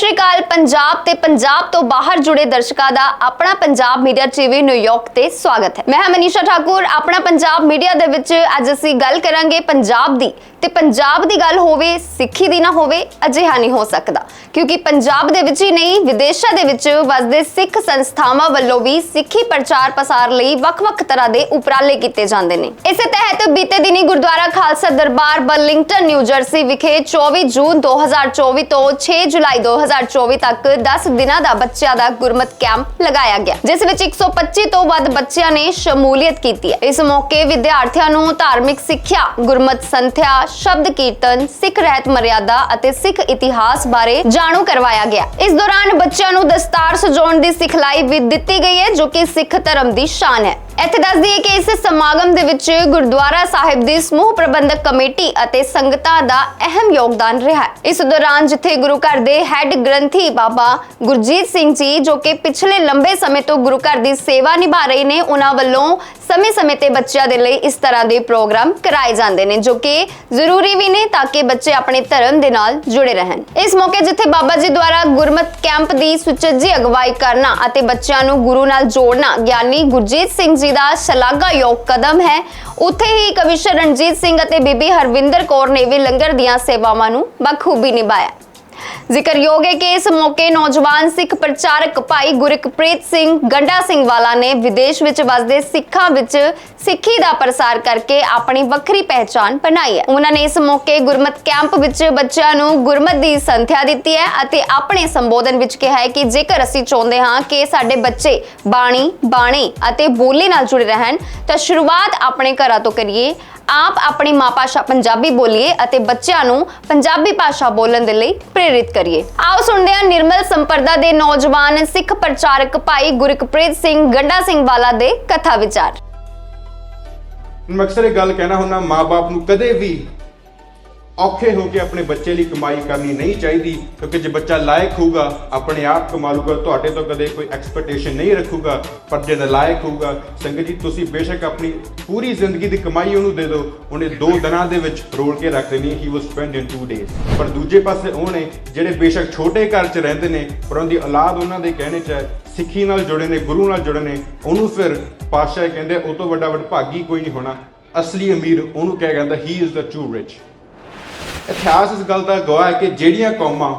ਸ਼੍ਰੀ ਅਕਾਲ ਪੰਜਾਬ ਤੇ ਪੰਜਾਬ ਤੋਂ ਬਾਹਰ ਜੁੜੇ ਦਰਸ਼ਕਾਂ ਦਾ ਆਪਣਾ ਪੰਜਾਬ ਮੀਡੀਆ ਟੀਵੀ ਨਿਊਯਾਰਕ ਤੇ ਸਵਾਗਤ ਹੈ। ਮੈਂ ਹਾਂ ਮਨੀਸ਼ਾ ਠਾਕੁਰ, ਆਪਣਾ ਪੰਜਾਬ ਮੀਡੀਆ ਦੇ ਵਿੱਚ ਅੱਜ ਅਸੀਂ ਗੱਲ ਕਰਾਂਗੇ ਪੰਜਾਬ ਦੀ ਤੇ ਪੰਜਾਬ ਦੀ ਗੱਲ ਹੋਵੇ, ਸਿੱਖੀ ਦੀ ਨਾ ਹੋਵੇ, ਅਜਿਹਾ ਨਹੀਂ ਹੋ ਸਕਦਾ। ਕਿਉਂਕਿ ਪੰਜਾਬ ਦੇ ਵਿੱਚ ਹੀ ਨਹੀਂ, ਵਿਦੇਸ਼ਾਂ ਦੇ ਵਿੱਚ ਵਸਦੇ ਸਿੱਖ ਸੰਸਥਾਵਾਂ ਵੱਲੋਂ ਵੀ ਸਿੱਖੀ ਪ੍ਰਚਾਰ ਪ੍ਰਸਾਰ ਲਈ ਵੱਖ-ਵੱਖ ਤਰ੍ਹਾਂ ਦੇ ਉਪਰਾਲੇ ਕੀਤੇ ਜਾਂਦੇ ਨੇ। ਇਸੇ ਤਹਿਤ ਬੀਤੇ ਦਿਨੀ Gurdwara Khalsa Darbar Burlington New Jersey ਵਿਖੇ 24 ਜੂਨ 2024 ਤੋਂ 6 ਜੁਲਾਈ 2024 ਤੱਕ 10 ਦਿਨਾਂ ਦਾ ਬੱਚਿਆਂ ਦਾ ਗੁਰਮਤ ਕੈਂਪ ਲਗਾਇਆ ਗਿਆ, ਜਿਸ ਵਿੱਚ 125 ਤੋਂ ਵੱਧ ਬੱਚਿਆਂ ਨੇ ਸ਼ਮੂਲੀਅਤ ਕੀਤੀ ਹੈ। ਇਸ ਮੌਕੇ ਵਿਦਿਆਰਥੀਆਂ ਨੂੰ ਧਾਰਮਿਕ ਸਿੱਖਿਆ, ਗੁਰਮਤ ਸੰਥਿਆ ਸ਼ਬਦ ਕੀਰਤਨ, ਸਿੱਖ ਰਹਿਤ ਮਰਿਆਦਾ ਅਤੇ ਸਿੱਖ ਇਤਿਹਾਸ ਬਾਰੇ ਜਾਣੂ ਕਰਵਾਇਆ ਗਿਆ। ਇਸ ਦੌਰਾਨ ਬੱਚਿਆਂ ਨੂੰ ਦਸਤਾਰ ਸਜਾਉਣ ਦੀ ਸਿਖਲਾਈ ਵੀ ਦਿੱਤੀ ਗਈ ਹੈ, ਜੋ ਕਿ ਸਿੱਖ ਧਰਮ ਦੀ ਸ਼ਾਨ ਹੈ। ਇੱਥੇ ਦੱਸ ਦਈਏ ਕਿ ਇਸ ਸਮਾਗਮ ਦੇ ਵਿੱਚ ਗੁਰਦੁਆਰਾ ਸਾਹਿਬ ਦੀ ਸਮੂਹ ਪ੍ਰਬੰਧਕ ਕਮੇਟੀ ਅਤੇ ਸੰਗਤਾਂ ਦਾ ਅਹਿਮ ਯੋਗਦਾਨ ਰਿਹਾ। ਇਸ ਦੌਰਾਨ ਜਿੱਥੇ ਗੁਰੂ ਘਰ ਦੇ ਹੈੱਡ ਗ੍ਰੰਥੀ ਬਾਬਾ ਗੁਰਜੀਤ ਸਿੰਘ ਜੀ, ਜੋ ਕਿ ਪਿਛਲੇ ਲੰਬੇ ਸਮੇਂ ਤੋਂ ਗੁਰੂ ਘਰ ਦੀ ਸੇਵਾ ਨਿਭਾ ਰਹੇ ਨੇ, ਉਹਨਾਂ ਵੱਲੋਂ ਸਮੇਂ-ਸਮੇਂ ਤੇ ਬੱਚਿਆਂ ਦੇ ਲਈ ਇਸ ਤਰ੍ਹਾਂ ਦੇ ਪ੍ਰੋਗਰਾਮ ਕਰਾਏ ਜਾਂਦੇ ਨੇ, ਜੋ ਕਿ ਜ਼ਰੂਰੀ ਵੀ ਨੇ ਤਾਂ ਕਿ ਬੱਚੇ ਆਪਣੇ ਧਰਮ ਦੇ ਨਾਲ ਜੁੜੇ ਰਹਿਣ। ਇਸ ਮੌਕੇ ਜਿੱਥੇ ਬਾਬਾ ਜੀ ਦੁਆਰਾ ਗੁਰਮਤ ਕੈਂਪ ਦੀ ਸੁਚੱਜੀ ਅਗਵਾਈ ਕਰਨਾ ਅਤੇ ਬੱਚਿਆਂ ਨੂੰ ਗੁਰੂ ਨਾਲ ਜੋੜਨਾ, ਗਿਆਨੀ ਗੁਰਜੀਤ ਸਿੰਘ ਜੀ ਦਾ ਸ਼ਲਾਘਾਯੋਗ ਕਦਮ ਹੈ। ਉੱਥੇ ਹੀ ਕਵਿਸ਼ਰ ਰਣਜੀਤ ਸਿੰਘ ਅਤੇ ਬੀਬੀ ਹਰਵਿੰਦਰ ਕੌਰ ਨੇ ਵੀ ਲੰਗਰ ਦੀਆਂ ਸੇਵਾਵਾਂ ਨੂੰ ਬਖੂਬੀ ਨਿਭਾਇਆ। ਜ਼ਿਕਰਯੋਗ ਹੈ ਕਿ ਇਸ ਮੌਕੇ ਨੌਜਵਾਨ ਸਿੱਖ ਪ੍ਰਚਾਰਕ ਭਾਈ ਗੁਰਕਪ੍ਰੀਤ ਸਿੰਘ ਗੰਡਾ ਸਿੰਘ ਵਾਲਾ ਨੇ ਵਿਦੇਸ਼ ਵਿੱਚ ਵਸਦੇ ਸਿੱਖਾਂ ਵਿੱਚ ਸਿੱਖੀ ਦਾ ਪ੍ਰਸਾਰ ਕਰਕੇ ਆਪਣੀ ਵੱਖਰੀ ਪਹਿਚਾਣ ਬਣਾਈ ਹੈ। ਉਹਨਾਂ ਨੇ ਇਸ ਮੌਕੇ ਗੁਰਮਤ ਕੈਂਪ ਵਿੱਚ ਬੱਚਿਆਂ ਨੂੰ ਗੁਰਮਤ ਦੀ ਸੰਥਿਆ ਦਿੱਤੀ ਹੈ ਅਤੇ ਆਪਣੇ ਸੰਬੋਧਨ ਵਿੱਚ ਕਿਹਾ ਹੈ ਕਿ ਜੇਕਰ ਅਸੀਂ ਚਾਹੁੰਦੇ ਹਾਂ ਕਿ ਸਾਡੇ ਬੱਚੇ ਬਾਣੀ ਬਾਣੀ ਅਤੇ ਬੋਲੀ ਨਾਲ ਜੁੜੇ ਰਹਿਣ, ਤਾਂ ਸ਼ੁਰੂਆਤ ਆਪਣੇ ਘਰਾਂ ਤੋਂ ਕਰੀਏ। ਆਪ ਆਪਣੀ ਮਾਂ ਭਾਸ਼ਾ ਪੰਜਾਬੀ ਬੋਲੀਏ ਅਤੇ ਬੱਚਿਆਂ ਨੂੰ ਪੰਜਾਬੀ ਭਾਸ਼ਾ ਬੋਲਣ ਦੇ ਲਈ ਪ੍ਰੇਰਿਤ ਕਰੀਏ। ਆਓ ਸੁਣਦੇ ਹਾਂ ਨਿਰਮਲ ਸੰਪਰਦਾ ਦੇ ਨੌਜਵਾਨ ਸਿੱਖ ਪ੍ਰਚਾਰਕ ਭਾਈ ਗੁਰਕਪ੍ਰੀਤ ਸਿੰਘ ਗੰਡਾ ਸਿੰਘ ਵਾਲਾ ਦੇ ਕਥਾ ਵਿਚਾਰ। ਮੈਂ ਅਕਸਰ ਇਹ ਗੱਲ ਕਹਿਣਾ ਹੁੰਦਾ ਮਾਪੇ ਨੂੰ ਕਦੇ ਵੀ ਔਖੇ ਹੋ ਕੇ ਆਪਣੇ ਬੱਚੇ ਲਈ ਕਮਾਈ ਕਰਨੀ ਨਹੀਂ ਚਾਹੀਦੀ, ਕਿਉਂਕਿ ਜੇ ਬੱਚਾ ਲਾਇਕ ਹੋਊਗਾ, ਆਪਣੇ ਆਪ ਕਮਾ ਤੁਹਾਡੇ ਤੋਂ ਕਦੇ ਕੋਈ ਐਕਸਪੈਕਟੇਸ਼ਨ ਨਹੀਂ ਰੱਖੂਗਾ ਪਰ ਜੇ ਨਲਾਇਕ ਹੋਊਗਾ। ਸੰਗਤ ਜੀ, ਤੁਸੀਂ ਬੇਸ਼ੱਕ ਆਪਣੀ ਪੂਰੀ ਜ਼ਿੰਦਗੀ ਦੀ ਕਮਾਈ ਉਹਨੂੰ ਦੇ ਦਿਓ, ਉਹਨੇ ਦੋ ਦਿਨਾਂ ਦੇ ਵਿੱਚ ਰੋਲ ਕੇ ਰੱਖ ਦੇਣੀ ਹੀ ਵਾਸ ਸਪੈਂਡ ਇਨ 2 ਡੇਜ਼ ਪਰ ਦੂਜੇ ਪਾਸੇ ਉਹ ਨੇ, ਜਿਹੜੇ ਬੇਸ਼ੱਕ ਛੋਟੇ ਘਰ 'ਚ ਰਹਿੰਦੇ ਨੇ, ਪਰ ਉਹਦੀ ਔਲਾਦ ਉਹਨਾਂ ਦੇ ਕਹਿਣੇ 'ਚ ਹੈ, ਸਿੱਖੀ ਨਾਲ ਜੁੜੇ ਨੇ, ਗੁਰੂ ਨਾਲ ਜੁੜੇ ਨੇ, ਉਹਨੂੰ ਫਿਰ ਪਾਤਸ਼ਾਹ ਕਹਿੰਦੇ ਉਹ ਤੋਂ ਵੱਡਾ ਵਡਭਾਗੀ ਕੋਈ ਨਹੀਂ ਹੋਣਾ। ਅਸਲੀ ਅਮੀਰ ਉਹਨੂੰ ਕਹਿ ਜਾਂਦਾ ਹੀ ਇਜ਼ ਦਾ ਟਰੂ ਰਿਚ ਇਤਿਹਾਸ ਇਸ ਗੱਲ ਦਾ ਗਵਾਹ ਹੈ ਕਿ ਜਿਹੜੀਆਂ ਕੌਮਾਂ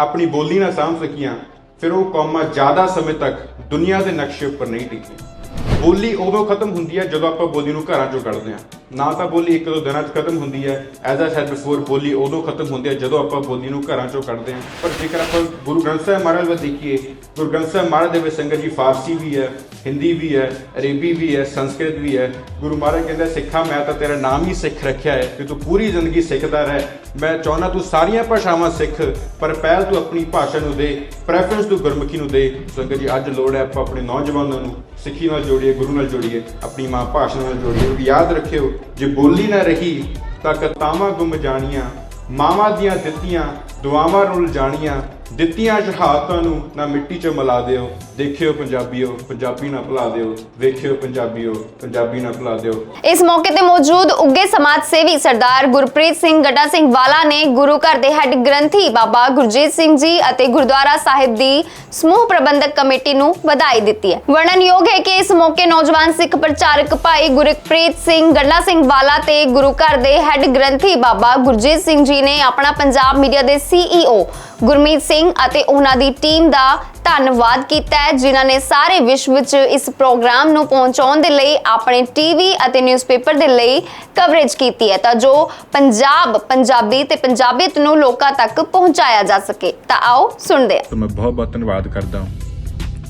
ਆਪਣੀ ਬੋਲੀ ਨਾਲ ਸਾਂਭ ਸਕੀਆਂ, ਫਿਰ ਉਹ ਕੌਮਾਂ ਜ਼ਿਆਦਾ ਸਮੇਂ ਤੱਕ ਦੁਨੀਆ ਦੇ ਨਕਸ਼ੇ ਉੱਪਰ ਨਹੀਂ ਟਿਕੀਆਂ। ਬੋਲੀ ਉਦੋਂ ਖਤਮ ਹੁੰਦੀ ਹੈ ਜਦੋਂ ਆਪਾਂ ਬੋਲੀ ਨੂੰ ਘਰਾਂ ਚੋਂ ਕੱਢਦੇ ਹਾਂ। ਨਾ ਤਾਂ ਬੋਲੀ ਇੱਕ ਦੋ ਦਿਨਾਂ 'ਚ ਖਤਮ ਹੁੰਦੀ ਹੈ। ਐਜ਼ ਆ ਸੈਡ ਬਿਫੋਰ ਬੋਲੀ ਉਦੋਂ ਖਤਮ ਹੁੰਦੀ ਹੈ ਜਦੋਂ ਆਪਾਂ ਬੋਲੀ ਨੂੰ ਘਰਾਂ ਚੋਂ ਕੱਢਦੇ ਹਾਂ। ਪਰ ਜੇਕਰ ਆਪਾਂ ਗੁਰੂ ਗ੍ਰੰਥ ਸਾਹਿਬ ਮਹਾਰਾਜ ਵੱਲ ਦੇਖੀਏ, ਗੁਰੂ ਗ੍ਰੰਥ ਸਾਹਿਬ ਮਹਾਰਾਜ ਦੇ ਵਿੱਚ ਸੰਗਤ ਜੀ ਫਾਰਸੀ ਵੀ ਹੈ ਹਿੰਦੀ ਵੀ ਹੈ, ਅਰੇਬੀ ਵੀ ਹੈ, ਸੰਸਕ੍ਰਿਤ ਵੀ ਹੈ। ਗੁਰੂ ਮਹਾਰਾਜ ਕਹਿੰਦਾ, ਸਿੱਖਾ, ਮੈਂ ਤਾਂ ਤੇਰਾ ਨਾਮ ਹੀ ਸਿੱਖ ਰੱਖਿਆ ਹੈ ਕਿ ਤੂੰ ਪੂਰੀ ਜ਼ਿੰਦਗੀ ਸਿੱਖਦਾ ਰਹਿ। ਮੈਂ ਚਾਹੁੰਦਾ ਤੂੰ ਸਾਰੀਆਂ ਭਾਸ਼ਾਵਾਂ ਸਿੱਖ, ਪਰ ਪਹਿਲ ਤੂੰ ਆਪਣੀ ਭਾਸ਼ਾ ਨੂੰ ਦੇ ਪ੍ਰੈਫਰੈਂਸ ਤੂੰ ਗੁਰਮੁਖੀ ਨੂੰ ਦੇ। ਸੰਗਤ ਜੀ, ਅੱਜ ਲੋੜ ਹੈ ਆਪਾਂ ਆਪਣੇ ਨੌਜਵਾਨਾਂ ਨੂੰ ਸਿੱਖੀ ਨਾਲ ਜੋੜੀਏ, ਗੁਰੂ ਨਾਲ ਜੋੜੀਏ, ਆਪਣੀ ਮਾਂ ਭਾਸ਼ਾ ਨਾਲ ਜੋੜੀਏ। ਯਾਦ ਰੱਖਿਓ, ਜੇ ਬੋਲੀ ਨਾ ਰਹੀ, ਤਾਂ ਕਤਾਵਾਂ ਗੁੰਮ ਜਾਣੀਆਂ, ਮਾਵਾਂ ਦੀਆਂ ਦਿੱਤੀਆਂ, ਦੁਆਵਾਂ ਰੁੱਲ ਜਾਣੀਆਂ। ਦਿੱਤੀਆਂ ਸ਼ਹਾਦਤਾਂ ਨੂੰ ਨਾ ਮਿੱਟੀ 'ਚ ਮਿਲਾ ਦਿਓ। ਦੇਖਿਓ ਪੰਜਾਬੀਓ, ਪੰਜਾਬੀ ਨਾ ਭੁਲਾ ਦਿਓ। ਵੇਖਿਓ ਪੰਜਾਬੀਓ, ਪੰਜਾਬੀ ਨਾ ਭੁਲਾ ਦਿਓ। ਇਸ ਮੌਕੇ ਤੇ ਮੌਜੂਦ ਉੱਗੇ ਸਮਾਜ ਸੇਵੀ ਸਰਦਾਰ ਗੁਰਪ੍ਰੀਤ ਸਿੰਘ ਗੱਡਾ ਸਿੰਘ ਵਾਲਾ ਨੇ ਗੁਰੂ ਘਰ ਦੇ ਹੈੱਡ ਗ੍ਰੰਥੀ ਬਾਬਾ ਗੁਰਜੀਤ ਸਿੰਘ ਜੀ ਅਤੇ ਗੁਰਦੁਆਰਾ ਸਾਹਿਬ ਦੀ ਸਮੂਹ ਪ੍ਰਬੰਧਕ ਕਮੇਟੀ ਨੂੰ ਵਧਾਈ ਦਿੱਤੀ ਹੈ। ਵਰਣਨਯੋਗ ਹੈ ਕਿ ਇਸ ਮੌਕੇ ਨੌਜਵਾਨ ਸਿੱਖ ਪ੍ਰਚਾਰਕ ਭਾਈ ਗੁਰਪ੍ਰੀਤ ਸਿੰਘ ਗੱਡਾ ਸਿੰਘ ਵਾਲਾ ਤੇ ਗੁਰੂ ਘਰ ਦੇ ਹੈੱਡ ਗ੍ਰੰਥੀ ਬਾਬਾ ਗੁਰਜੀਤ ਸਿੰਘ ਜੀ ਨੇ ਆਪਣਾ ਪੰਜਾਬ ਮੀਡੀਆ ਦੇ ਸੀਈਓ ਗੁਰਮੀਤ ਸਿੰਘ ਅਤੇ ਉਹਨਾਂ ਦੀ ਟੀਮ ਦਾ ਧੰਨਵਾਦ ਕੀਤਾ ਹੈ, ਜਿਨ੍ਹਾਂ ਨੇ ਸਾਰੇ ਵਿਸ਼ਵ ਵਿੱਚ ਇਸ ਪ੍ਰੋਗਰਾਮ ਨੂੰ ਪਹੁੰਚਾਉਣ ਦੇ ਲਈ ਆਪਣੇ ਟੀਵੀ ਅਤੇ ਨਿਊਜ਼ਪੇਪਰ ਦੇ ਲਈ ਕਵਰੇਜ ਕੀਤੀ ਹੈ ਤਾਂ ਜੋ ਪੰਜਾਬ, ਪੰਜਾਬੀ ਤੇ ਪੰਜਾਬੀਅਤ ਨੂੰ ਲੋਕਾਂ ਤੱਕ ਪਹੁੰਚਾਇਆ ਜਾ ਸਕੇ। ਤਾਂ ਆਓ ਸੁਣਦੇ ਹਾਂ। ਮੈਂ ਬਹੁਤ ਬਹੁਤ ਧੰਨਵਾਦ ਕਰਦਾ ਹਾਂ।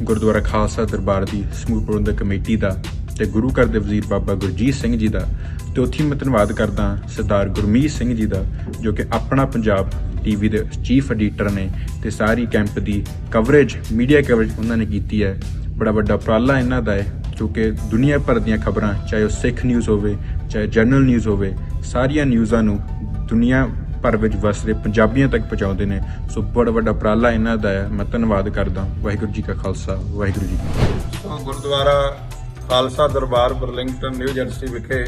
ਗੁਰਦੁਆਰਾ ਖਾਲਸਾ ਦਰਬਾਰ ਦੀ ਸਮੂਹ ਪ੍ਰਬੰਧਕ ਕਮੇਟੀ ਦਾ ਤੇ ਗੁਰੂ ਘਰ ਦੇ ਵਜ਼ੀਰ ਬਾਬਾ ਗੁਰਜੀਤ ਸਿੰਘ ਜੀ ਦਾ। ਤੇ ਉੱਥੇ ਮੈਂ ਧੰਨਵਾਦ ਕਰਦਾ ਸਰਦਾਰ ਗੁਰਮੀਤ ਸਿੰਘ ਜੀ ਦਾ, ਜੋ ਕਿ ਆਪਣਾ ਪੰਜਾਬ ਟੀਵੀ ਦੇ ਚੀਫ ਐਡੀਟਰ ਨੇ ਤੇ ਸਾਰੀ ਕੈਂਪ ਦੀ ਕਵਰੇਜ ਮੀਡੀਆ ਕਵਰੇਜ ਉਹਨਾਂ ਨੇ ਕੀਤੀ ਹੈ। ਬੜਾ ਵੱਡਾ ਉਪਰਾਲਾ ਇਹਨਾਂ ਦਾ ਹੈ ਕਿਉਂਕਿ ਦੁਨੀਆ ਭਰ ਦੀਆਂ ਖਬਰਾਂ, ਚਾਹੇ ਉਹ ਸਿੱਖ ਨਿਊਜ਼ ਹੋਵੇ, ਚਾਹੇ ਜਨਰਲ ਨਿਊਜ਼ ਹੋਵੇ, ਸਾਰੀਆਂ ਨਿਊਜ਼ਾਂ ਨੂੰ ਦੁਨੀਆ ਭਰ ਵਿੱਚ ਵਸਦੇ ਪੰਜਾਬੀਆਂ ਤੱਕ ਪਹੁੰਚਾਉਂਦੇ ਨੇ। ਸੋ ਬੜਾ ਵੱਡਾ ਉਪਰਾਲਾ ਇਹਨਾਂ ਦਾ ਹੈ। ਮੈਂ ਧੰਨਵਾਦ ਕਰਦਾ ਵਾਹਿਗੁਰੂ ਜੀ ਕਾ Khalsa, Waheguru ji so Gurdwara Khalsa Darbar Burlington, New Jersey ਵਿਖੇ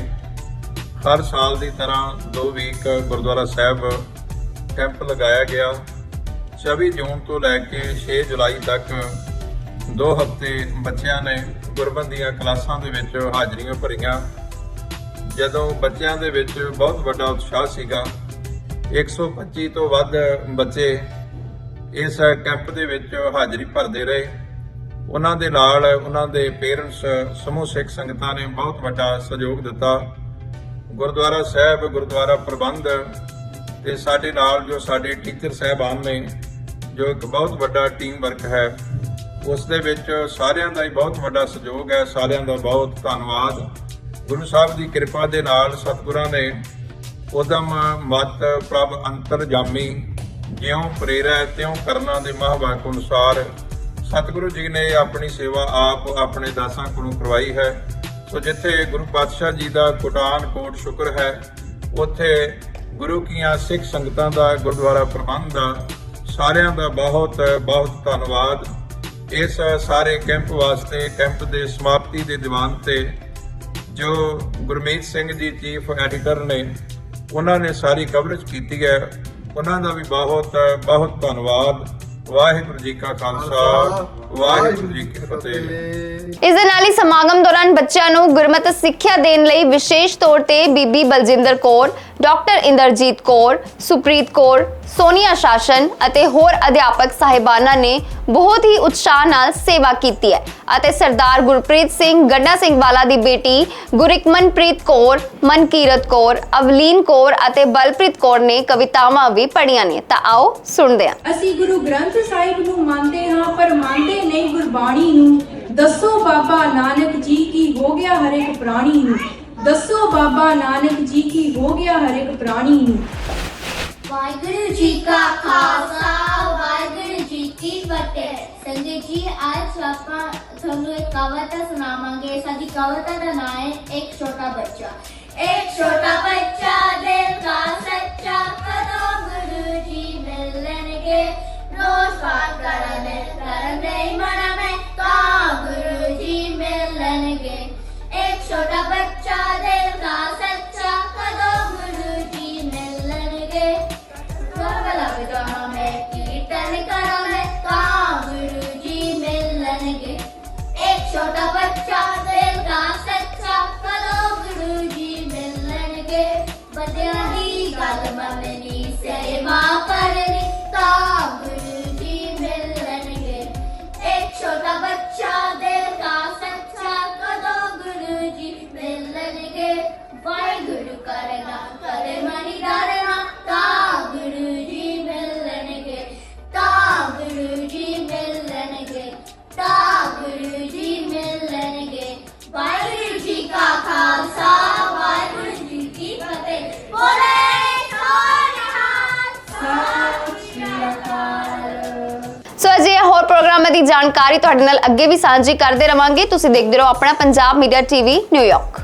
ਹਰ ਸਾਲ ਦੀ ਤਰ੍ਹਾਂ ਦੋ ਵੀਕ ਗੁਰਦੁਆਰਾ ਸਾਹਿਬ ਕੈਂਪ ਲਗਾਇਆ ਗਿਆ। 24 ਜੂਨ ਤੋਂ ਲੈ ਕੇ 6 ਜੁਲਾਈ ਤੱਕ ਦੋ ਹਫ਼ਤੇ ਬੱਚਿਆਂ ਨੇ ਗੁਰਬੰਦ ਦੀਆਂ ਕਲਾਸਾਂ ਦੇ ਵਿੱਚ ਹਾਜ਼ਰੀਆਂ ਭਰੀਆਂ। ਜਦੋਂ ਬੱਚਿਆਂ ਦੇ ਵਿੱਚ ਬਹੁਤ ਵੱਡਾ ਉਤਸ਼ਾਹ ਸੀਗਾ। 125 ਤੋਂ ਵੱਧ ਬੱਚੇ ਇਸ ਕੈਂਪ ਦੇ ਵਿੱਚ ਹਾਜ਼ਰੀ ਭਰਦੇ ਰਹੇ। ਉਹਨਾਂ ਦੇ ਨਾਲ ਉਹਨਾਂ ਦੇ ਪੇਰੈਂਟਸ, ਸਮੂਹ ਸਿੱਖ ਸੰਗਤਾਂ ਨੇ ਬਹੁਤ ਵੱਡਾ ਸਹਿਯੋਗ ਦਿੱਤਾ। ਗੁਰਦੁਆਰਾ ਸਾਹਿਬ, ਗੁਰਦੁਆਰਾ ਪ੍ਰਬੰਧ ਤੇ ਸਾਡੇ ਨਾਲ ਜੋ ਸਾਡੇ ਟੀਚਰ ਸਾਹਿਬਾਨ ਨੇ, ਜੋ ਇੱਕ ਬਹੁਤ ਵੱਡਾ ਟੀਮ ਵਰਕ ਹੈ, ਉਸ ਦੇ ਵਿੱਚ ਸਾਰਿਆਂ ਦਾ ਹੀ ਬਹੁਤ ਵੱਡਾ ਸਹਿਯੋਗ ਹੈ, ਸਾਰਿਆਂ ਦਾ ਬਹੁਤ ਧੰਨਵਾਦ। ਗੁਰੂ ਸਾਹਿਬ ਦੀ ਕਿਰਪਾ ਦੇ ਨਾਲ ਸਤਿਗੁਰਾਂ ਨੇ ਉਦਮ, ਮਤ, ਪ੍ਰਭ ਅੰਤਰਜਾਮੀ ਜਿਉਂ ਪ੍ਰੇਰੈ, ਤਿਉਂ ਕਰਨਾ ਦੇ ਮਹਾਵਾਕ ਅਨੁਸਾਰ ਸਤਿਗੁਰੂ ਜੀ ਨੇ ਆਪਣੀ ਸੇਵਾ ਆਪ ਆਪਣੇ ਦਾਸਾਂ ਕੋਲੋਂ ਕਰਵਾਈ ਹੈ। ਸੋ ਜਿੱਥੇ ਗੁਰੂ ਪਾਤਸ਼ਾਹ ਜੀ ਦਾ ਕੋਟਾਨ ਕੋਟ ਸ਼ੁਕਰ ਹੈ, ਉੱਥੇ ਗੁਰੂ ਕੀਆਂ ਸਿੱਖ ਸੰਗਤਾਂ ਦਾ ਗੁਰਦੁਆਰਾ ਪ੍ਰਬੰਧ ਦਾ ਸਾਰਿਆਂ ਦਾ ਬਹੁਤ ਬਹੁਤ ਧੰਨਵਾਦ। ਇਸ ਸਾਰੇ ਕੈਂਪ ਵਾਸਤੇ ਕੈਂਪ ਦੇ ਸਮਾਪਤੀ ਦੇ ਦੀਵਾਨ ਤੇ ਜੋ ਗੁਰਮੀਤ ਸਿੰਘ ਜੀ ਚੀਫ ਐਡੀਟਰ ਨੇ ਉਹਨਾਂ ਨੇ ਸਾਰੀ ਕਵਰੇਜ ਕੀਤੀ ਹੈ। ਉਹਨਾਂ ਦਾ ਵੀ ਬਹੁਤ ਬਹੁਤ ਧੰਨਵਾਦ। ਵਾਹਿਗੁਰੂ ਜੀ ਕਾ ਖਾਲਸਾ ਵਾਹਿਗੁਰੂ ਜੀ ਕੀ ਫਤਿਹ। ਇਸ ਦੇ ਨਾਲ ਹੀ ਸਮਾਗਮ ਦੌਰਾਨ ਬੱਚਿਆਂ ਨੂੰ ਗੁਰਮਤਿ ਸਿੱਖਿਆ ਦੇਣ ਲਈ ਵਿਸ਼ੇਸ਼ ਤੌਰ ਤੇ ਬੀਬੀ ਬਲਜਿੰਦਰ ਕੌਰ, ਡਾਕਟਰ ਇੰਦਰਜੀਤ ਕੌਰ, ਸੁਪ੍ਰੀਤ ਕੌਰ, ਸੋਨੀਆ ਸ਼ਾਸਨ ਅਤੇ ਹੋਰ ਅਧਿਆਪਕ ਸਾਹਿਬਾਨਾਂ ਨੇ ਬਹੁਤ ਹੀ ਉਤਸ਼ਾਹ ਨਾਲ ਸੇਵਾ ਕੀਤੀ ਹੈ ਅਤੇ ਸਰਦਾਰ ਗੁਰਪ੍ਰੀਤ ਸਿੰਘ, ਗੱਡਾ ਸਿੰਘ ਵਾਲਾ ਦੀ ਬੇਟੀ ਗੁਰਿਕਮਨਪ੍ਰੀਤ ਕੌਰ, ਮਨਕੀਰਤ ਕੌਰ, ਅਵਲੀਨ ਕੌਰ ਅਤੇ ਬਲਪ੍ਰੀਤ ਕੌਰ ਨੇ ਕਵਿਤਾਵਾਂ ਵੀ ਪੜ੍ਹੀਆਂ ਨੇ। ਤਾਂ ਆਓ ਸੁਣਦੇ ਹਾਂ। ਅਸੀਂ ਗੁਰੂ ਗ੍ਰੰਥ ਸਾਹਿਬ ਨੂੰ ਮੰਨਦੇ ਹਾਂ ਪਰ ਮੰਨਦੇ ਨਹੀਂ ਗੁਰਬਾਣੀ ਨੂੰ। ਦੱਸੋ ਬਾਬਾ ਨਾਨਕ ਜੀ ਕੀ ਹੋ ਗਿਆ ਹਰ ਇੱਕ ਪ੍ਰਾਣੀ ਨੂੰ? ਦੱਸੋ ਬਾਬਾ ਨਾਨਕ ਜੀ ਕੀ ਹੋ ਗਿਆ ਹਰ ਇੱਕ ਪ੍ਰਾਣੀ ਨੂੰ? ਵਾਹਿਗੁਰੂ ਜੀ ਕਾ ਖਾਲਸਾ, ਵਾਹਿਗੁਰੂ ਜੀ ਕੀ ਫਤਿਹ। ਸੰਗਤ ਜੀ, ਅੱਜ ਆਪਾਂ ਤੁਹਾਨੂੰ ਇੱਕ ਕਵਿਤਾ ਸੁਣਾਵਾਂਗੇ। ਸਾਡੀ ਕਵਿਤਾ ਦਾ ਨਾਮ ਹੈ ਇੱਕ ਛੋਟਾ ਬੱਚਾ। ਇੱਕ ਛੋਟਾ ਬੱਚਾ, ਦਿਲ ਦਾ ਸੱਚਾ, ਕਦੋਂ ਗੁਰੂ ਜੀ ਮਿਲਣਗੇ? ਰੋਜ਼ ਪਾਠ ਕਰਨ ਕਰਨ ਦੇ ਮਨ ਮਿਲਣਗੇ ਇੱਕ ਛੋਟਾ ਬੱਚਾ ਵਾਹਿਗੁਰੂ ਕਰਨਾ, ਕਦੇ ਮਨੀ ਡਰਨਾ ਤਾਂ ਗੁਰੂ ਜੀ ਮਿਲਣਗੇ ਤਾਂ ਗੁਰੂ ਜੀ ਮਿਲਣਗੇ ਤਾਂ ਗੁਰੂ ਜੀ ਮਿਲਣਗੇ। ਵਾਹਿਗੁਰੂ ਜੀ ਕਾ ਖਾਲਸਾ, ਵਾਹਿਗੁਰੂ ਜੀ ਕੀ ਫਤਿਹ। ਸੋ ਅਜੇ ਹੋਰ ਪ੍ਰੋਗਰਾਮਾਂ ਦੀ ਜਾਣਕਾਰੀ ਤੁਹਾਡੇ ਨਾਲ ਅੱਗੇ ਵੀ ਸਾਂਝੀ ਕਰਦੇ ਰਵਾਂਗੇ। ਤੁਸੀਂ ਦੇਖਦੇ ਰਹੋ ਆਪਣਾ ਪੰਜਾਬ ਮੀਡੀਆ ਟੀਵੀ ਨਿਊਯਾਰਕ